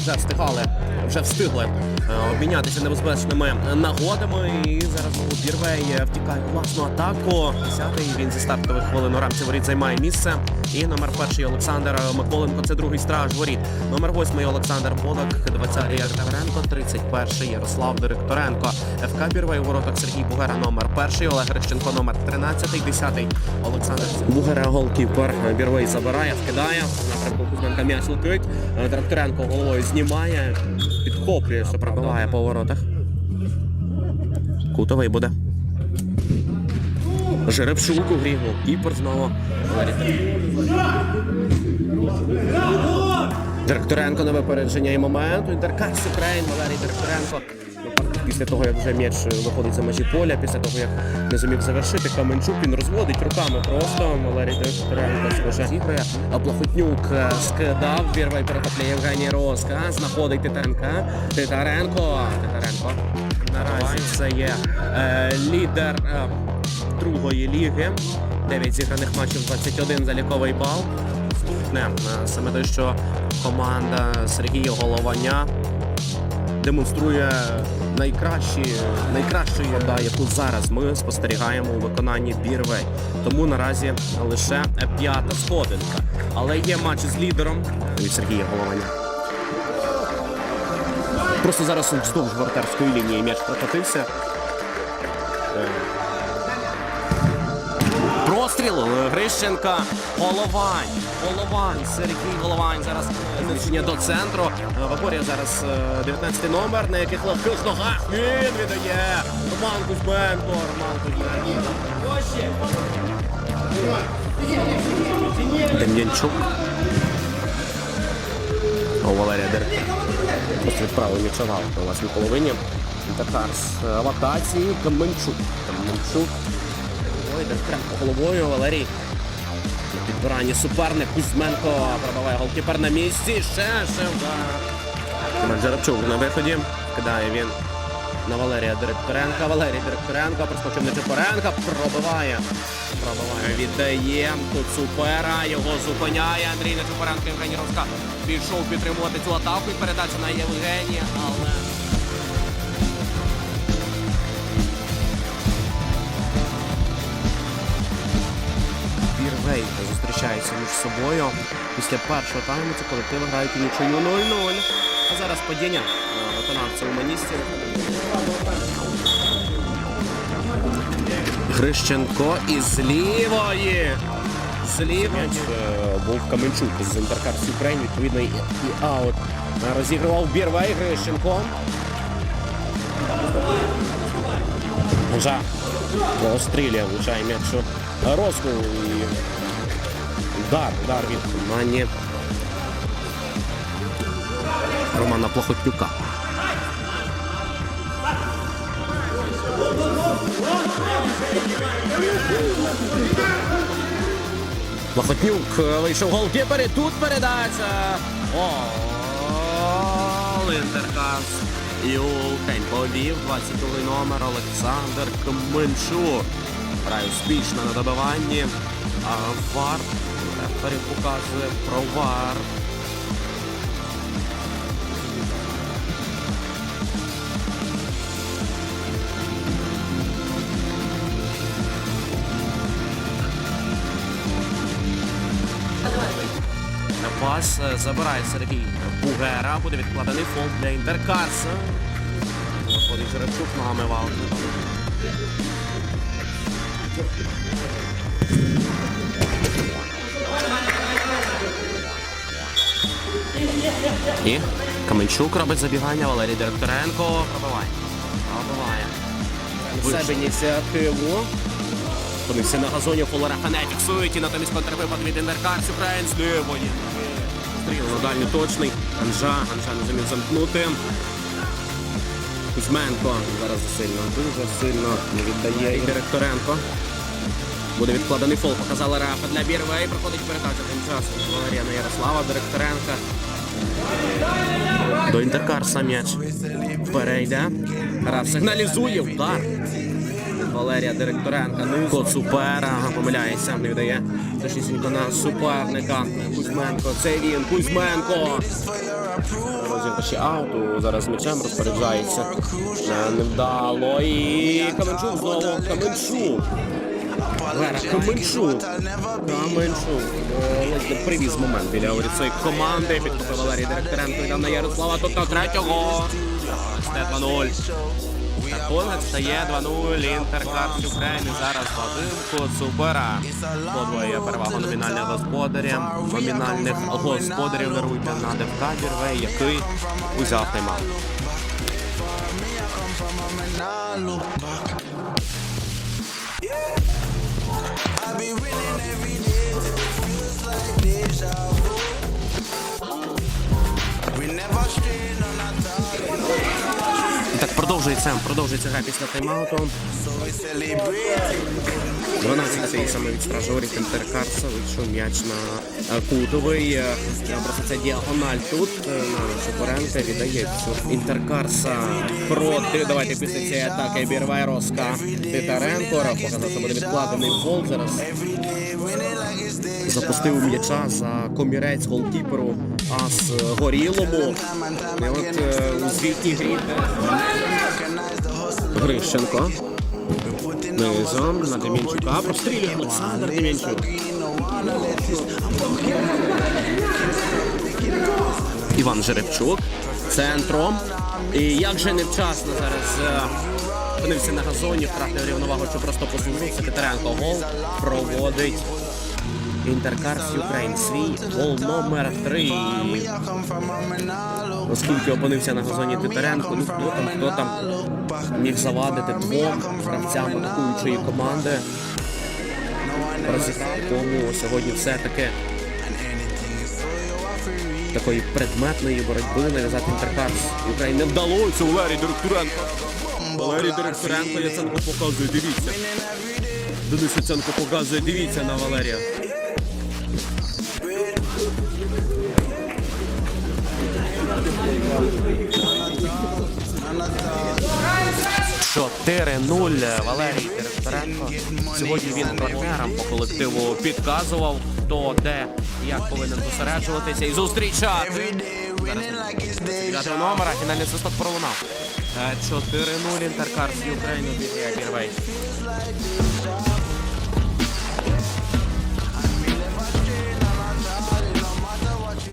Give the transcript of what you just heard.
just to call it. Вже встигли е, обмінятися небезпечними нагодами. І зараз Бірвей втікає у власну атаку. Десятий він зі стартових хвилин у рамці воріт займає місце. І номер перший Олександр Миколенко. Це другий страж воріт. Номер восьмий Олександр Бодак, 20-й Артеменко, 31-й Ярослав Директоренко. ФК Бірвей у воротах Сергій Бугера, номер перший. Олег Грищенко, номер 13-й, 10-й Олександр Бугера, голкіпер. Бірвей забирає, вкидає. Напрямку Кузьменка м'яч летить. Директоренко головою знімає, підхоплює, що пробиває по воротах. Кутовий буде. Жеребчук у грі. Кіпер знову. Директоренко на випередження і момент. Інтеркас Україн, Валерій Директоренко. Після того, як вже м'яч виходить за межі поля, після того, як не зумів завершити, Каменчук він розводить руками просто. Валерій схоже зіграє. А Плохотнюк е, скидав, вірвай перехоплює Євгеній Роска. Знаходить Титаренка. Титаренко. Титаренко. Наразі це є е, лідер е, другої ліги. 9 зіграних матчів, 21 заліковий бал. Наступне е, саме те, що команда Сергія Голованя демонструє найкращі, найкращу да, яку зараз ми спостерігаємо у виконанні Бірвей. Тому наразі лише п'ята сходинка. Але є матч з лідером від Сергія Голованя. Просто зараз вздовж вартарської лінії м'яч прокотився. Е, е, Грищенка, Головань, Головань, Сергій Головань. Зараз знищення до центру. Е, Виборює зараз 19 номер, на яких легких ногах він віддає. Роман Кузьменко, Роман Кузьменко. Дем'янчук. У Валерія Дер. Просто відправив м'ячова у власній половині. Інтеркарс е, в атаці. Каменчук. Каменчук. Ой, де прям головою Валерій. На підбиранні суперник Кузьменко пробиває голкіпер на місці. Ще, ще удар. Жеребчук на виході. Кидає він на Валерія Директоренка. Валерій Директоренко проскочив на Чепоренка. Пробиває. Пробиває. Віддає тут супера. Його зупиняє. Андрій Нечепоренко Євгеній Роска пішов підтримувати цю атаку. І передача на Євгенія, але. Зустрічаються між собою. Після першого тайму ці колективи грають у нічию 0-0. А зараз падіння е, виконавця уманістів. Грищенко із лівої. З лівої. Е, Був Каменчук з Інтеркарс Україн, відповідно, і, аут. Е, Розігрував Бірвей Грищенко. Вже пострілює, влучає м'ячу Роску і удар, удар від Мані Романа Плохотнюка. Плохотнюк е, вийшов голкіпер і тут передача. Гол Інтеркас. Юхень повів 22 номер Олександр Кменчук. Грає успішно на добиванні. А вар рефері показує про вар. Пас е, забирає Сергій Бугера. Буде відкладений фол для Інтеркарса. Виходить Жеребчук ногами вал. І Каменчук робить забігання, Валерій Директоренко пробиває. Пробиває. В себе ініціативу. Опинився на газоні Фолараха не фіксують і натомість контрвипад від Інтеркарс Україн з лівої. Стріл на дальню точний. Анжа. Анжа не зумів замкнути. Кузьменко зараз сильно, дуже сильно не віддає і Директоренко. Буде відкладений фол. Показала Рафа для Бірвей. Проходить передача тим часом. Валерія на Ярослава Директоренка. До Інтеркарса м'яч. Перейде. Раф сигналізує. Удар. Валерія Директоренка. Ну, кот супера. Помиляється, не віддає. Точнісінько на суперника. Кузьменко. Це він. Кузьменко. Розіграші ауту. Зараз м'ячем розпоряджається. Невдало. І Каменчук знову. Каменчук. Вера, Каменчук. Каменчук. Е, привіз момент біля своєї команди. Підкупив Валерій Директоренко. Йде на Ярослава. Тут на третього. Стає 2-0. Рахунок стає 2-0. Інтер Карс України зараз поодинку. Супера. Подвоє перевагу номінальних господарів. Номінальних господарів даруйте на ДФК Бірвей, який узяв тайм-аут. We never продовжується, продовжується гра після тайм-ауту. 12-й саме від стражорів Інтеркарса вийшов м'яч на е, кутовий. Е, Просто це діагональ тут. е, На Шопоренка віддає цю Інтеркарса проти. Давайте після цієї атаки Бірвай Роска Титаренко. Показав, що буде відкладений гол зараз. Запустив м'яча за комірець голкіперу Ас Горілому. І от е, у звітній грі Грищенко. Низом на Демінчука. Прострілює Олександр Демінчук. Іван Жеребчук. Центром. І як же невчасно зараз е, опинився на газоні, втратив рівновагу, що просто послужився. Титаренко гол проводить Інтеркарс Юкрейн. Свій гол номер 3. Оскільки опинився на газоні Титаренко, ну хто там, хто там міг завадити двом гравцям атакуючої команди. Розіграв, тому сьогодні все-таки такої предметної боротьби нав'язати Інтеркарс Україні не вдалося. Валерій Директоренко. Валерій Директоренко Яценко показує, дивіться. Денис Яценко показує, дивіться на Валерія. Чотири 0 Валерій Директоренко. Сьогодні він партнерам по колективу підказував, хто де як повинен зосереджуватися і зустрічати. Дев'ятого номера фінальний свисток пролунав. Е, 4-0 Інтеркарс Україну Бірвей.